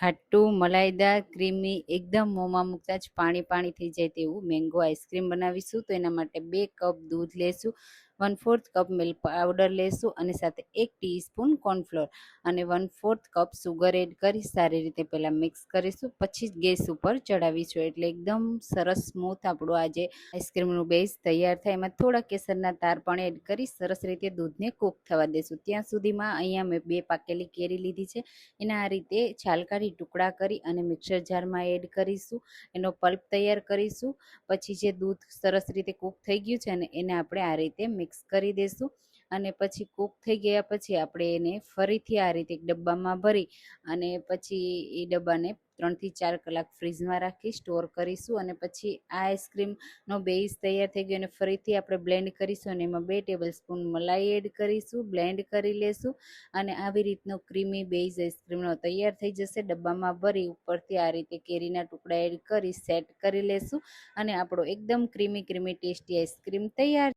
ખાટું, મલાઈદાર, ક્રીમી, એકદમ મોંમાં મૂકતા જ પાણી પાણી થઈ જાય તેવું મેંગો આઈસ્ક્રીમ બનાવીશું. તો એના માટે બે કપ દૂધ લેશું. One fourth cup milk powder લેશું અને સાથે એક ટીસ્પૂન કોર્નફ્લોર અને one fourth cup sugar add કરી સારી રીતે પહેલાં મિક્સ કરીશું. પછી જ ગેસ ઉપર ચડાવીશું એટલે એકદમ સરસ સ્મૂથ આપણું આજે આઈસ્ક્રીમનું બેઝ તૈયાર થાય. એમાં થોડા કેસરના તાર પણ એડ કરી સરસ રીતે દૂધને કૂક થવા દેશું. ત્યાં સુધીમાં અહીંયા મેં બે પાકેલી કેરી લીધી છે. એના આ રીતે છાલકારી ટુકડા કરી અને મિક્સર જારમાં એડ કરીશું. એનો પલ્પ તૈયાર કરીશું. પછી જે દૂધ સરસ રીતે કૂક થઈ ગયું છે અને એને આપણે આ રીતે મિક્સ કરી દઈશું અને પછી કૂક થઈ ગયા પછી આપણે એને ફરીથી આ રીતે ડબ્બામાં ભરી અને પછી એ ડબ્બાને ત્રણથી ચાર કલાક ફ્રીજમાં રાખી સ્ટોર કરીશું અને પછી આ આઈસ્ક્રીમનો બેઝ તૈયાર થઈ ગયો અને ફરીથી આપણે બ્લેન્ડ કરીશું અને એમાં બે ટેબલ સ્પૂન મલાઈ એડ કરીશું, બ્લેન્ડ કરી લેશું અને આવી રીતનો ક્રીમી બેઝ આઈસ્ક્રીમનો તૈયાર થઈ જશે. ડબ્બામાં ભરી ઉપરથી આ રીતે કેરીના ટુકડા એડ કરી સેટ કરી લેશું અને આપણો એકદમ ક્રીમી ક્રીમી ટેસ્ટી આઈસ્ક્રીમ તૈયાર